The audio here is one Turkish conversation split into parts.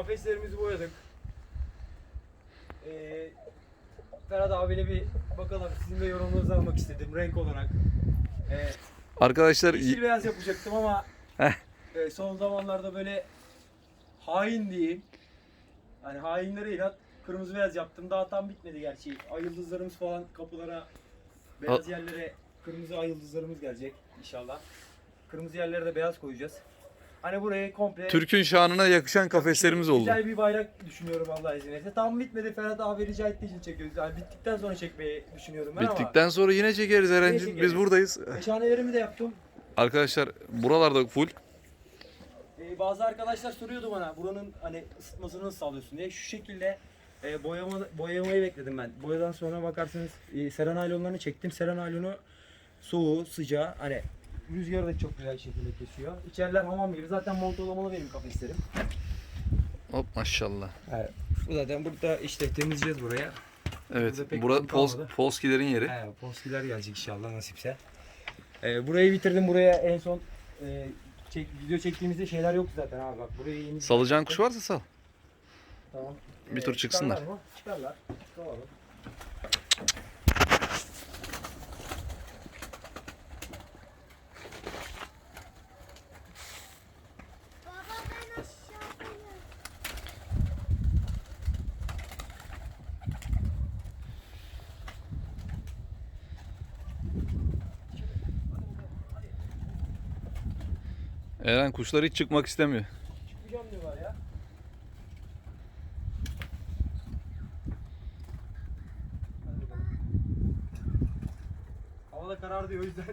Kafeslerimizi boyadık. Ee, Ferhat abiyle bir bakalım sizin de yorumunuzu almak istedim renk olarak. Ee, Arkadaşlar yeşil beyaz yapacaktım ama e, son zamanlarda böyle hain diyeyim. Hani hainlere inat kırmızı beyaz yaptım. Daha tam bitmedi gerçi. Ay yıldızlarımız falan kapılara, beyaz yerlere kırmızı ay yıldızlarımız gelecek inşallah. Kırmızı yerlere de beyaz koyacağız. Hani burayı komple Türk'ün şanına yakışan kafeslerimiz oldu. Güzel bir bayrak düşünüyorum Allah izin verirse. Tam bitmedi Ferhat abi rica ettiği için çekiyoruz. Yani bittikten sonra çekmeyi düşünüyorum ben Bittikten sonra yine çekeriz Eren'cim. Biz buradayız. ama. Meşhanelerimi de yaptım. Arkadaşlar buralarda full. Ee, bazı arkadaşlar soruyordu bana buranın hani ısıtmasını nasıl sağlıyorsun diye. Şu şekilde e, boyama, boyamayı bekledim ben. Boyadan sonra bakarsanız e, naylonlarını çektim. Naylonu soğuğu, sıcağı hani rüzgarı da çok güzel şekilde kesiyor. İçeriler hamam gibi. Zaten montolamalı benim kafeslerim. Hop maşallah. Evet. Bu zaten burada işte temizleyeceğiz buraya. Evet. Burada pek Bura kum Pols, kalmadı. Polskilerin yeri. He, poskiler gelecek inşallah nasipse. Ee, burayı bitirdim. Buraya en son e, çek, video çektiğimizde şeyler yoktu zaten abi bak. Buraya yeni Salacağın kuş varsa sal. Tamam. Bir tur çıksınlar. Çıkarlar mı? Çıkarlar. Çıkaralım. Baba ben aşağıdayım. Eren kuşlar hiç çıkmak istemiyor. Çıkmayacağım diyorlar ya. Hava da karardı o yüzden.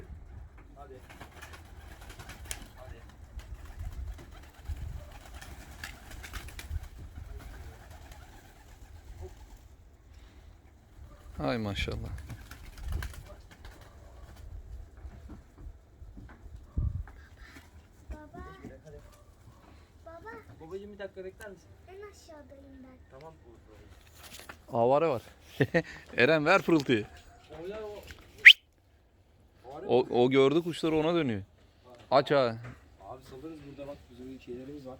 Hadi. Hadi. Hay maşallah. Baba, Hadi. baba Babacığım bir dakika bekler misin? en aşağıdayım ben. Tamam. Avare var. Eren ver pırıltıyı. Oylar o. O, o gördü kuşları ona dönüyor. Aç ha. Abi salırız burada bak bizim şeylerimiz var.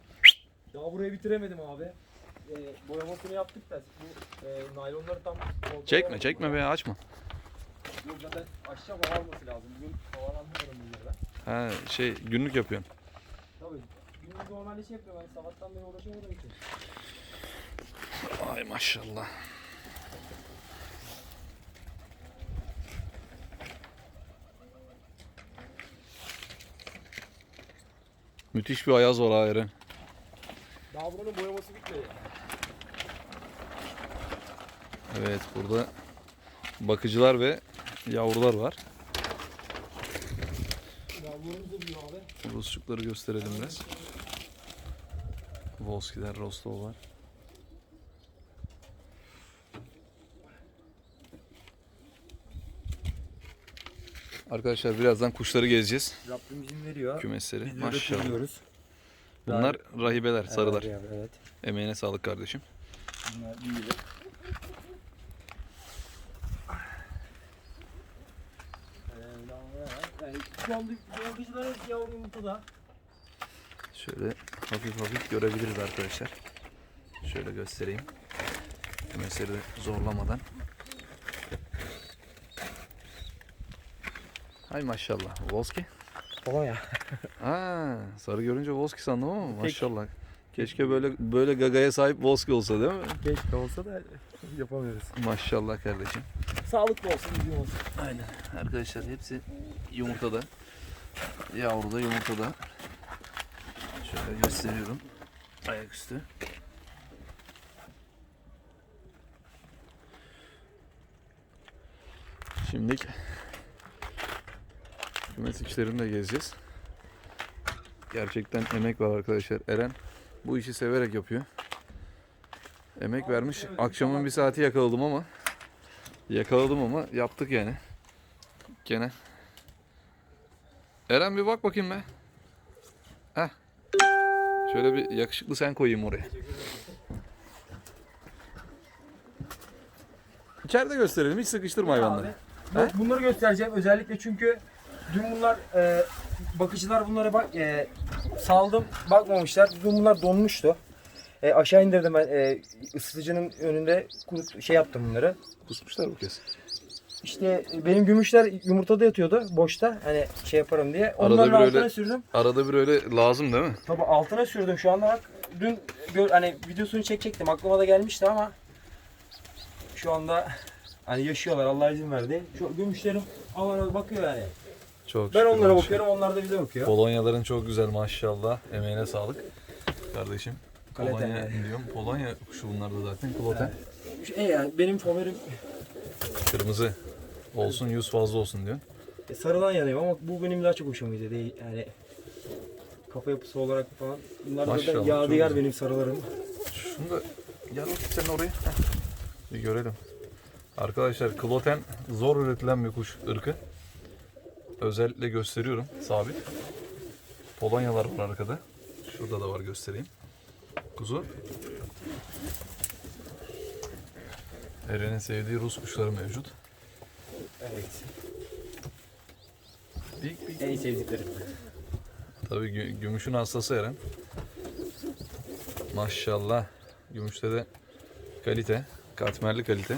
Daha burayı bitiremedim abi. Ee, boyamasını yaptık da bu e, naylonları tam Çekme çekme be açma. Yok zaten aşağı hava alması lazım. Bugün havalandırmadım bunları ben. Ha şey günlük yapıyorsun. Tabii. Gündüz normalde şey yapıyorum. Ben sabahtan beri uğraşamadığım için. Ay maşallah. Müthiş bir ayaz var ha Eren. Daha buranın boyaması bitmedi. Evet burada bakıcılar ve yavrular var. Yavrularımız da büyüyor abi. Rusçukları gösterelim biraz. Volskiler, Rostovlar. Arkadaşlar birazdan kuşları gezeceğiz. Rabbim izin veriyor. Kümesleri. Biz Maşallah. Bunlar rahibeler, sarılar. Evet, evet. Emeğine sağlık kardeşim. Bunlar büyüyor. Yani şu anda yavrucular hepsi yavru yumurtada. Şöyle hafif hafif görebiliriz arkadaşlar. Şöyle göstereyim. Kümesleri zorlamadan. Hay maşallah. Volski. Baba ya. Aa, sarı görünce Volski sandım ama maşallah. Keşke böyle böyle gagaya sahip Volski olsa değil mi? Keşke olsa da yapamıyoruz. Maşallah kardeşim. Sağlıklı olsun, düzgün olsun. Aynen. Arkadaşlar hepsi yumurtada. Yavru da yumurtada. Şöyle gösteriyorum. Ayaküstü. Şimdi kümes içlerini de gezeceğiz. Gerçekten emek var arkadaşlar. Eren bu işi severek yapıyor. Emek vermiş. Akşamın bir saati yakaladım ama yakaladım ama yaptık yani. Gene. Eren bir bak bakayım be. Heh. Şöyle bir yakışıklı sen koyayım oraya. İçeride gösterelim. Hiç sıkıştırma hayvanları. Ben bunları göstereceğim özellikle çünkü dün bunlar e, bakıcılar bunlara bak e, saldım bakmamışlar. Dün bunlar donmuştu. E, aşağı indirdim ben e, ısıtıcının önünde kurut, şey yaptım bunları. Kusmuşlar bu kez. İşte e, benim gümüşler yumurtada yatıyordu boşta hani şey yaparım diye. Arada Onların bir altına öyle- sürdüm. Arada bir öyle lazım değil mi? Tabi altına sürdüm şu anda bak. Dün gör, hani videosunu çekecektim aklıma da gelmişti ama şu anda hani yaşıyorlar Allah izin verdi. Şu gümüşlerim Allah'a bakıyor yani. Çok Ben onlara maşallah. bakıyorum onlar da bize bakıyor. Polonyaların çok güzel maşallah. Emeğine sağlık. Kardeşim. Kaleten Polonya yani. diyorum. Polonya kuşu bunlar da zaten. Kloten. E yani benim favorim Kırmızı. Olsun yüz fazla olsun diyor. e, sarıdan yanıyor ama bu benim daha çok hoşuma gidiyor. Değil, yani kafa yapısı olarak falan. Bunlar da Maşallah, çok yadigar benim sarılarım. Şunu da gel bakayım sen oraya. Heh. Bir görelim. Arkadaşlar kloten zor üretilen bir kuş ırkı. Özellikle gösteriyorum. Sabit. Polonyalar var arkada. Şurada da var göstereyim. Kuzu. Eren'in sevdiği Rus kuşları mevcut. Evet. Big big. En sevdiklerim. Tabii gü- gümüşün hastası Eren. Maşallah. Gümüşte de kalite. Katmerli kalite.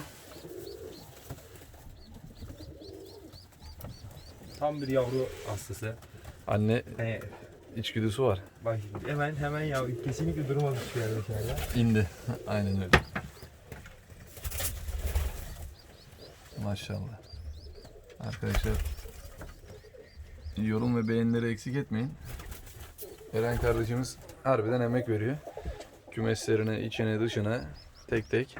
Tam bir yavru hastası. Anne Hani içgüdüsü var. bak şimdi hemen hemen ya kesinlikle durmaz hiçbir yerde dışarıda. İndi. Aynen öyle. Maşallah. Arkadaşlar yorum ve beğenileri eksik etmeyin. Eren kardeşimiz harbiden emek veriyor. Kümeslerine, içine, dışına tek tek.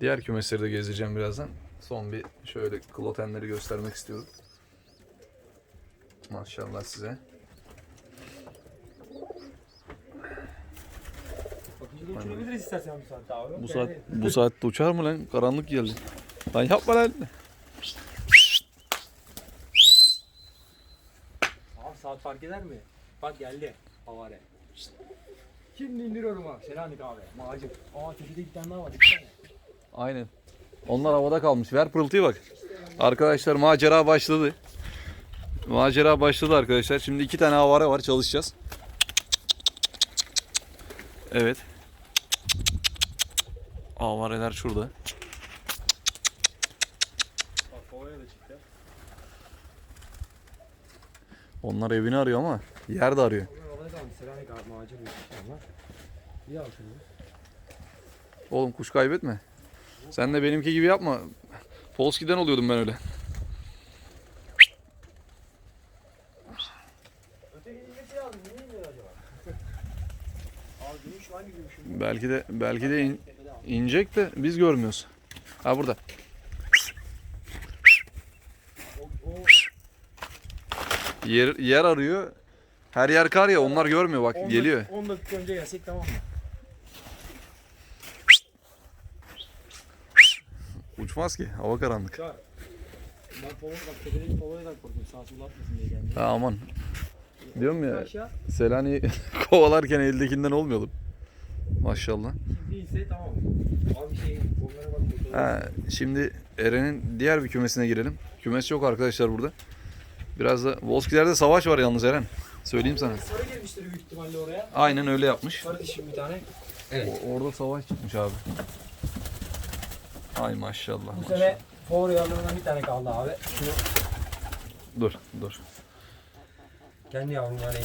Diğer kümesleri de gezdireceğim birazdan. Son bir şöyle klotenleri göstermek istiyorum. Maşallah size. Uçurabiliriz istersen bu saatte abi. Bu saat bu saatte uçar mı lan? Karanlık geldi. Lan yapma lan. Saat fark eder mi? Bak geldi havare. Şimdi indiriyorum ha. Selanik abi. Macip. Aa tepede bir tane daha var. Bir tane. Aynen. Onlar havada kalmış. Ver pırıltıyı bak. Arkadaşlar macera başladı. Macera başladı arkadaşlar. Şimdi iki tane havare var çalışacağız. Evet. Havareler şurada. Bak havaya da çıktı. Onlar evini arıyor ama yer de arıyor. Oğlum kuş kaybetme. Sen de benimki gibi yapma. Polski'den oluyordum ben öyle. Belki de belki de in- inecek de biz görmüyoruz. Ha burada. O, o Yer, yer arıyor. Her yer kar ya onlar görmüyor bak 10 geliyor. dakika- 10 dakika önce gelsek tamam mı? Uçmaz ki hava karanlık. Ben polo bak tepedeki poloya da korkuyorum. Sağ sola atmasın diye geldim. Ha aman. Diyorum ya Aşağı. Selanik'i kovalarken eldekinden olmayalım. Maşallah. Değilse tamam. Abi şey onlara bak. Ha, şimdi Eren'in diğer bir kümesine girelim. Kümes yok arkadaşlar burada. Biraz da Volski'lerde savaş var yalnız Eren. Söyleyeyim sana. Sarı girmiştir büyük ihtimalle oraya. Aynen öyle yapmış. Sarı dişim bir tane. O- orada savaş çıkmış abi. Ay maşallah. Bu maşallah. sene favori yavrularından bir tane kaldı abi. Şunu Dur dur. kendi yavrum hani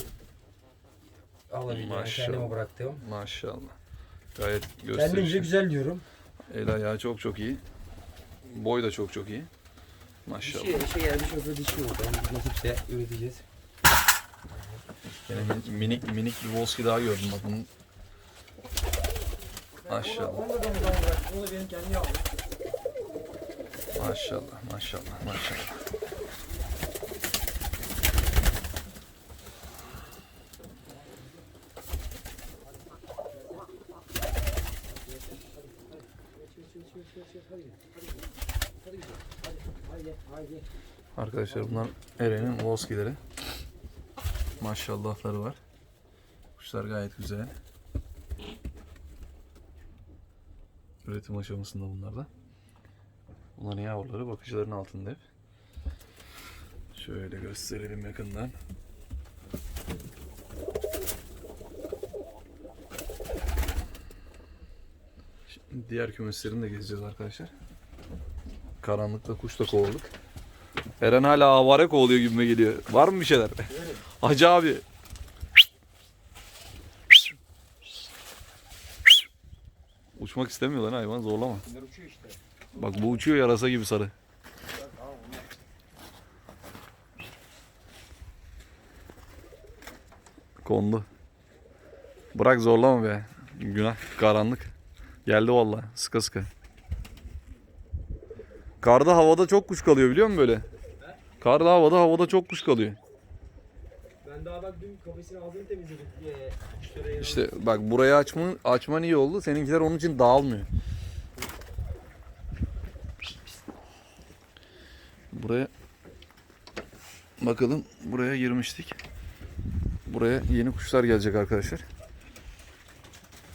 alabildim. Yani Maşallah. kendime bıraktığım. Maşallah. Gayet Kendimce gösterişli. güzel diyorum. El ayağı çok çok iyi. Boy da çok çok iyi. Bir Maşallah. şey, şey geldi şurada dişi oldu. Yani nasipse üreteceğiz. Yine min- minik minik bir Volski daha gördüm bak bunun. Maşallah. Onu da ben bıraktım. O da benim kendi yavrum. Maşallah, maşallah, maşallah. Arkadaşlar bunlar Eren'in Volski'leri. Maşallahları var. Kuşlar gayet güzel. Üretim aşamasında bunlar da. Bunların yavruları bakıcıların altında hep. Şöyle gösterelim yakından. Diğer kümeslerini de gezeceğiz arkadaşlar. Karanlıkta kuş da kovaladık. Eren hala avare kovalıyor gibime geliyor. Var mı bir şeyler? Hacı abi. Uçmak istemiyor lan hayvan zorlama. Bak bu uçuyor yarasa gibi sarı. Kondu. Bırak zorlama be. Günah. Karanlık. Geldi vallahi. Sıka sıka. Karda havada çok kuş kalıyor biliyor musun böyle? Karda havada havada çok kuş kalıyor. Ben daha bak dün kafesini ağzını kuşlara yaran- İşte bak burayı açman, açman iyi oldu. Seninkiler onun için dağılmıyor. Buraya bakalım buraya girmiştik. Buraya yeni kuşlar gelecek arkadaşlar.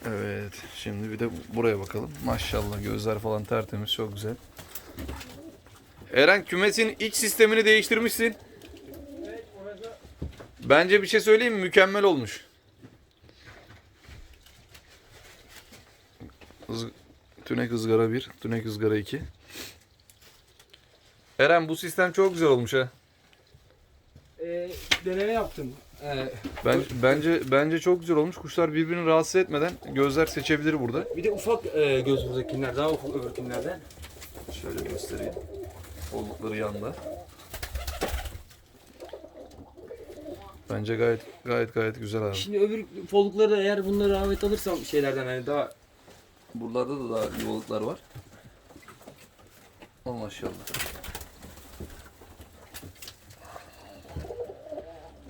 Evet şimdi bir de buraya bakalım. Maşallah gözler falan tertemiz çok güzel. Eren kümesin iç sistemini değiştirmişsin. Bence bir şey söyleyeyim mi? Mükemmel olmuş. Iz, tünek ızgara 1, tünek ızgara 2. Eren bu sistem çok güzel olmuş ha. e, deneme yaptım. Ee, Ben, bence bence çok güzel olmuş. Kuşlar birbirini rahatsız etmeden gözler seçebilir burada. bir de ufak e, göz buradakiler daha ufak öbürkünlerden. Şöyle göstereyim. Oldukları yanda. Bence gayet gayet gayet güzel abi. Şimdi öbür foldukları da eğer bunları rahmet alırsam şeylerden hani daha Buralarda da daha yuvalıklar var. Oh maşallah.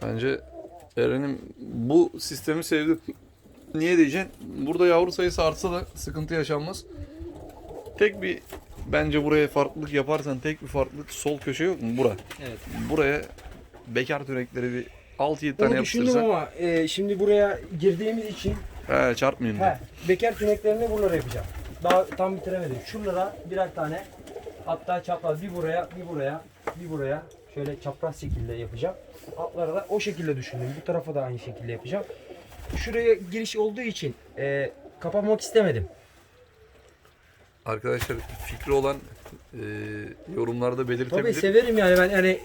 Bence Eren'im bu sistemi sevdim. Niye diyeceksin? Burada yavru sayısı artsa da sıkıntı yaşanmaz. Tek bir bence buraya farklılık yaparsan tek bir farklılık sol köşe yok mu? Bura. evet. Buraya bekar tünekleri bir 6-7 tane Onu düşündüm yapıştırırsan. ama e, şimdi buraya girdiğimiz için He çarpmayayım diye. he, bekar tüneklerini buralara yapacağım. Daha tam bitiremedim. Şuralara birer tane hatta çapraz bir buraya bir buraya bir buraya şöyle çapraz şekilde yapacağım. Altlara da o şekilde düşündüm. Bu tarafa da aynı şekilde yapacağım. Şuraya giriş olduğu için e, kapamak istemedim. Arkadaşlar fikri olan e, yorumlarda Tabii belirtebilir. severim yani ben hani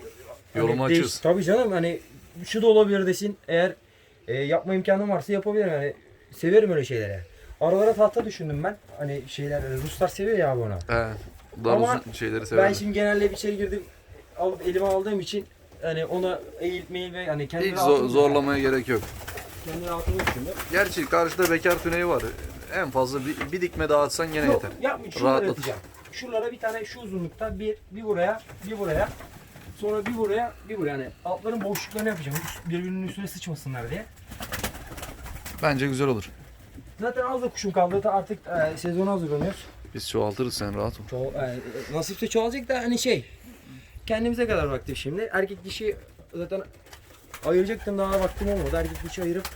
Yorum hani açığız. Tabii canım hani şu da olabilir desin. Eğer e, yapma imkanım varsa yapabilirim yani. Severim öyle şeyleri. Aralara tahta düşündüm ben. Hani şeyler hani Ruslar seviyor ya abi. He, daha Ama uzun şeyleri severim. Ben şimdi genelde bir içeri girdim. Alıp elime aldığım için hani ona eğil meyil ve hani kendi Hiç zor- zorlamaya gerek yok. Kendi rahatımı düşündüm. Gerçi karşıda bekar tüneyi var. En fazla bir, bir dikme dağıtsan gene Yok yeter. yapmayacağım. Şunları Rahatlat. Şuralara bir tane şu uzunlukta bir, bir buraya, bir buraya. Sonra bir buraya, bir buraya. Yani altların boşluklarını yapacağım. Birbirinin üstüne sıçmasınlar diye. Bence güzel olur. Zaten az da kuşum kaldı. Da Artık e, sezona hazırlanıyoruz. Biz çoğaltırız sen rahat ol. Ço e, nasipse çoğalacak da hani şey. Kendimize kadar vaktim şimdi. Erkek dişi zaten ayıracaktım daha vaktim olmadı. Erkek dişi ayırıp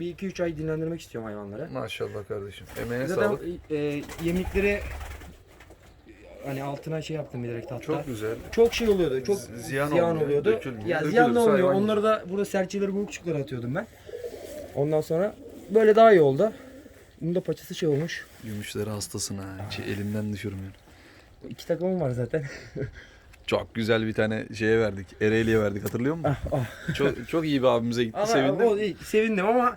bir iki üç ay dinlendirmek istiyorum hayvanları. Maşallah kardeşim. Emeğine Zaten sağlık. e, yemlikleri hani altına şey yaptım bilerek hatta. Çok güzel. Çok şey oluyordu. Çok ziyan ziyan, olmuyor, oluyordu. dökülmüyor. Ya Dökülürse ziyan da olmuyor. hayvan Onları da burada serçeleri bulukçuklara atıyordum ben. Ondan sonra böyle daha iyi oldu. Bunun da paçası şey olmuş. Gümüşleri hastasın ha. Hiç elimden düşürmüyorum. İki takımım var zaten. Çok güzel bir tane şeye verdik. Ereğli'ye verdik hatırlıyor musun? ah, ah. çok çok iyi bir abimize gitti. Ama Sevindim. o sevindim ama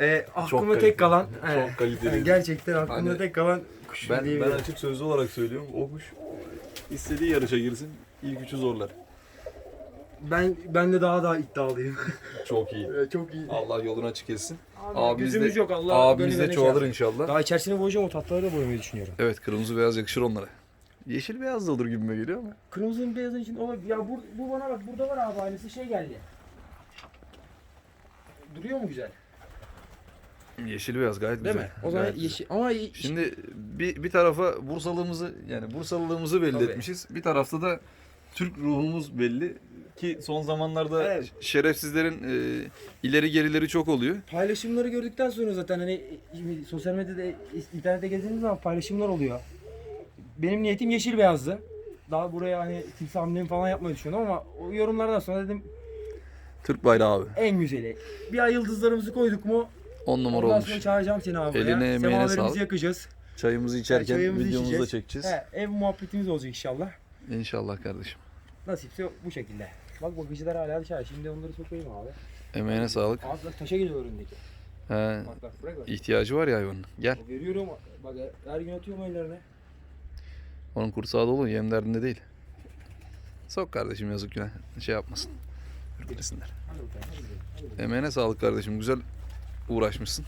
e, aklımda kaliteli. tek kalan Çok kaliteli. yani gerçekten aklımda Hani tek kalan kuş Ben, ben diyebilirim. açık sözlü olarak söylüyorum. O kuş istediği yarışa girsin. ilk üçü zorlar. ben ben de daha daha iddialıyım. Çok iyi. Çok iyi. Allah yolunu açık etsin. Abi, Abimiz gözümüz de- yok Allah. Abimiz de çoğalır inşallah. Daha içerisine boyayacağım o tatlıları da boyamayı düşünüyorum. Evet kırmızı beyaz yakışır onlara. Yeşil beyaz da olur gibime geliyor ama. Kırmızının beyazın için olabilir. Ya bu, bu bana bak burada var abi aynısı şey geldi. Duruyor mu güzel? Yeşil beyaz gayet Değil güzel. mi? O zaman Gayet yeşil ama ye- Şimdi bir, bir tarafa Bursalılığımızı yani Bursalılığımızı belli Tabii. etmişiz. Bir tarafta da Türk ruhumuz belli ki son zamanlarda Evet. şerefsizlerin e, ileri gerileri çok oluyor. paylaşımları gördükten sonra zaten hani e, sosyal medyada internette gezdiğiniz zaman paylaşımlar oluyor. Benim niyetim yeşil beyazdı. Daha buraya hani timsah hamlemi falan yapmayı düşünüyorum ama o yorumlardan sonra dedim Türk bayrağı abi. en güzeli. Bir ay yıldızlarımızı koyduk mu 10 numara ondan olmuş. sonra çağıracağım seni abi. Eline, emeğine sağlık. yakacağız. Çayımızı içerken çayımızı videomuzu da içeceğiz. çekeceğiz. He, ev muhabbetimiz olacak inşallah. İnşallah kardeşim. Nasipse bu şekilde. Bak bakıcılar hala dışarı. Şimdi onları sokayım abi. Emeğine sağlık. Az bak taşa geliyor önündeki. He, Bak bak bırak bak. ihtiyacı var ya hayvanın. Gel. Veriyorum bak her gün atıyorum ellerine. Onun kursağı dolu yem derdinde değil. Sok kardeşim yazık günah. Şey yapmasın. Ürkmesinler. Hadi bakalım hadi gidelim, hadi bakalım. Emeğine sağlık kardeşim. Güzel uğraşmışsın.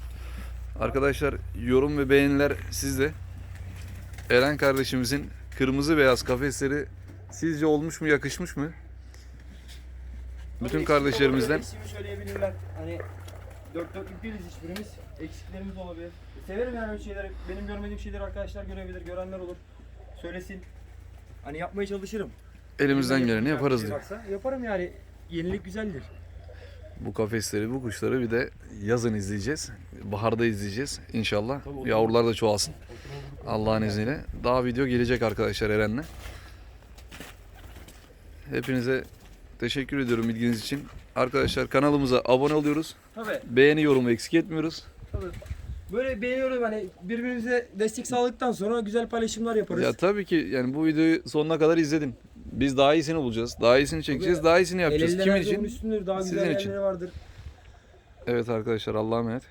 Arkadaşlar yorum ve beğeniler sizde. Eren kardeşimizin kırmızı beyaz kafesleri sizce olmuş mu yakışmış mı? Bütün kardeşlerimizden eksiğimi söyleyebilirler. Hani dört dörtlük değiliz hiçbirimiz. Eksiklerimiz olabilir. Severim yani öyle şeyleri. Benim görmediğim şeyleri arkadaşlar görebilir, görenler olur. Söylesin. Hani yapmaya çalışırım. elimizden geleni yaparız şey diyor. varsa Yaparım yani. Yenilik güzeldir. Bu kafesleri, bu kuşları bir de yazın izleyeceğiz. Baharda izleyeceğiz inşallah. Yavrular da çoğalsın. Allah'ın izniyle. Daha video gelecek arkadaşlar Eren'le. Hepinize teşekkür ediyorum ilginiz için. Arkadaşlar kanalımıza abone oluyoruz. Tabii. Beğeni yorum eksik etmiyoruz. Tabii. Böyle beğeniyorum hani birbirimize destek sağladıktan sonra güzel paylaşımlar yaparız. Ya tabii ki yani bu videoyu sonuna kadar izledin. Biz daha iyisini bulacağız. Daha iyisini çekeceğiz. Tabii. Daha iyisini yapacağız. Kimin için? üstündür. Daha Sizin güzel için. vardır. Evet arkadaşlar Allah'a emanet.